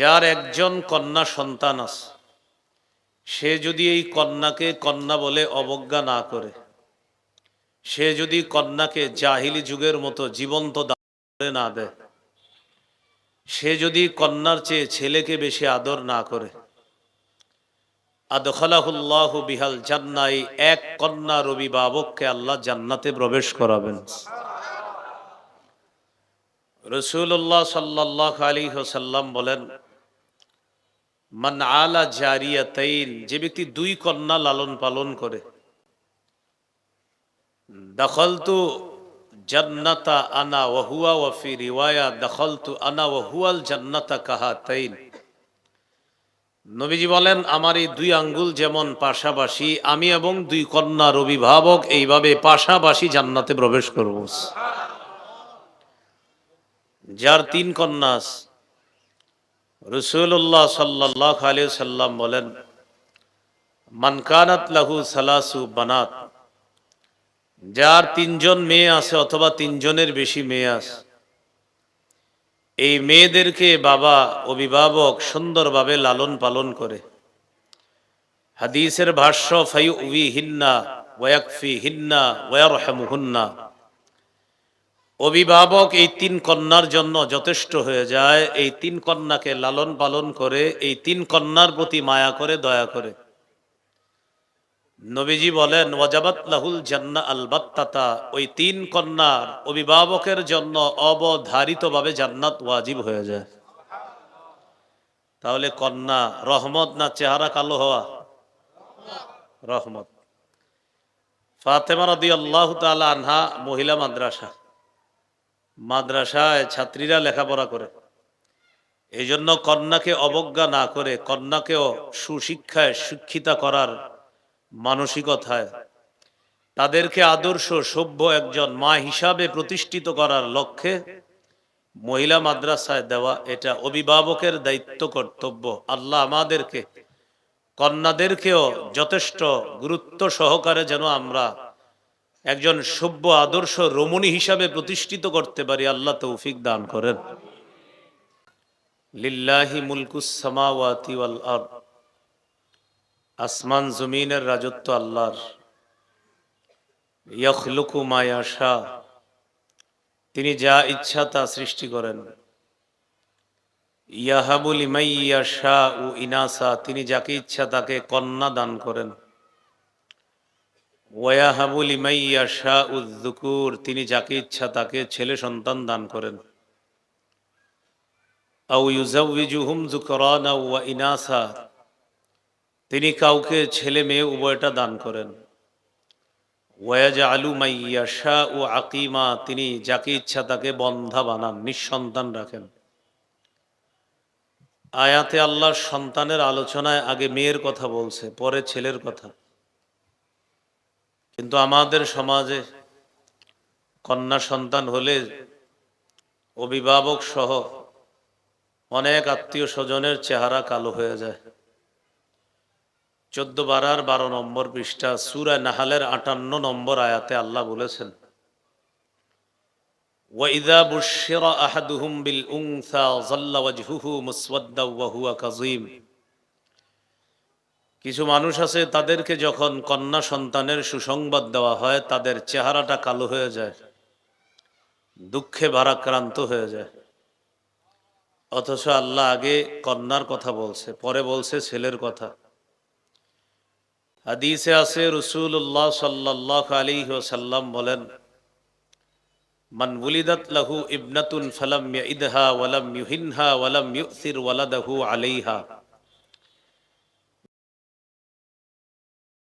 যার একজন কন্যা সন্তান আছে, সে যদি এই কন্যাকে কন্যা বলে অবজ্ঞা না করে, সে যদি কন্যাকে জাহিলি যুগের মতো জীবন্ত দান না দেয়, সে যদি কন্যার চেয়ে ছেলেকে বেশি আদর না করে, আদখলাহুল্লাহ বিহাল জান্নাই এক কন্যার অভিভাবককে আল্লাহ জান্নাতে প্রবেশ করাবেন। রসুল্লাহ সাল্লাহ আলী হোসাল্লাম বলেন মান আলা জারিয়াতাইন যে ব্যক্তি দুই কন্যা লালন পালন করে। দখলতু জান্নাতা আনা ওহুয়া ওয়ফি রিওয়ায়া দখলতু আনা ওহুয়াল জান্নাতা কাহাতাইন। নবীজি বলেন আমার এই দুই আঙ্গুল যেমন পাশাপাশি আমি এবং দুই কন্যার অভিভাবক এইভাবে পাশাপাশি জান্নাতে প্রবেশ করব। যার তিন কন্যা আছে, রসুল্লাহ সাল্লাহ আলিয়া সাল্লাম বলেন মানকানাত লাহু সালাসু বানাত, যার তিনজন মেয়ে আছে অথবা তিনজনের বেশি মেয়ে আছে, এই মেয়েদেরকে বাবা অভিভাবক সুন্দরভাবে লালন পালন করে। হাদিসের ভাষ্য ফাই উই হিন্না ওয়াকফি হিন্না ওয়ার ওয়ারহামুহুন্না অভিভাবক এই তিন কন্যার জন্য যথেষ্ট হয়ে যায়। এই তিন কন্যাকে লালন পালন করে, এই তিন কন্যার প্রতি মায়া করে, দয়া করে। নবীজি বলেন, ওয়াজাবাত লাহুল জান্না আলবাত্তাতা ওই তিন কন্যার অভিভাবকের জন্য অবধারিতভাবে জান্নাত ওয়াজিব হয়ে যায়। তাহলে কন্যা রহমত না চেহারা কালো হওয়া? রহমত। ফাতেমা রদি আল্লাহ তালা আনহা, মহিলা মাদ্রাসা। মাদ্রাসায় ছাত্রীরা লেখাপড়া করে। এই জন্য কন্যাকে অবজ্ঞা না করে, কন্যাকেও সুশিক্ষায় শিক্ষিতা করার মানসিকতায় তাদেরকে আদর্শ, সভ্য একজন মা হিসাবে প্রতিষ্ঠিত করার লক্ষ্যে মহিলা মাদ্রাসায় দেওয়া এটা অভিভাবকের দায়িত্ব, কর্তব্য। আল্লাহ আমাদেরকে, কন্যাদেরকেও যথেষ্ট গুরুত্ব সহকারে যেন আমরা একজন সভ্য আদর্শ রমণী হিসাবে প্রতিষ্ঠিত করতে পারি, আল্লাহ তৌফিক দান করেন। লিল্লাহি মুলকুস সামাওয়াতি ওয়াল আরদ, আসমান জমিনের রাজত্ব আল্লাহর। ইয়খলুকু মায়াশা তিনি যা ইচ্ছা তা সৃষ্টি করেন। ইয়াহাবুল ইমাইয়া শাহ ও ইনাসা, তিনি যাকে ইচ্ছা তাকে কন্যা দান করেন। ওয়াহাবুল ইমাইয়া শাহ উদ্দুকুর তিনি যাকে ইচ্ছা তাকে ছেলে সন্তান দান করেন। আউ ইউজাউজুহুম জুকরানা ওয়া ইনাসা, তিনি কাউকে ছেলে মেয়ে উভয়টা দান করেন। ওয়াজ আলু মাইয়া শাহ ও আকিমা, তিনি যাকে ইচ্ছা তাকে বন্ধা বানান, নিঃসন্তান রাখেন। আয়াতে আল্লাহর সন্তানের আলোচনায় আগে মেয়ের কথা বলছে, পরে ছেলের কথা। কিন্তু আমাদের সমাজে কন্যা সন্তান হলে অভিভাবক সহ অনেক আত্মীয় স্বজনের চেহারা কালো হয়ে যায়। চোদ্দ বারার বারো নম্বর পৃষ্ঠা সুরায় নাহালের আটান্ন নম্বর আয়াতে আল্লাহ বলেছেন, ওয়াইদা বুশিরা আহাদুহুম বিল উংসা জাল্লা ওয়াজহুহু ওয়া হুয়া কাযীম। কিছু মানুষ আছে, তাদেরকে যখন কন্যা সন্তানের সুসংবাদ দেওয়া হয়, তাদের চেহারাটা কালো হয়ে যায়, দুঃখে ভারাক্রান্ত হয়ে যায়। অথচ আল্লাহ আগে কন্যার কথা বলছে, পরে বলছে ছেলের কথা। হাদিসে আছে রসুল্লাহ সাল্লাহ আলী সাল্লাম বলেন, মান উলিদাত লাহু ইবনাতুন ফালাম ইদহা ওয়ালাম ইউহিনহা ওয়ালাম ইউসির ওয়ালাদাহু আলাইহা।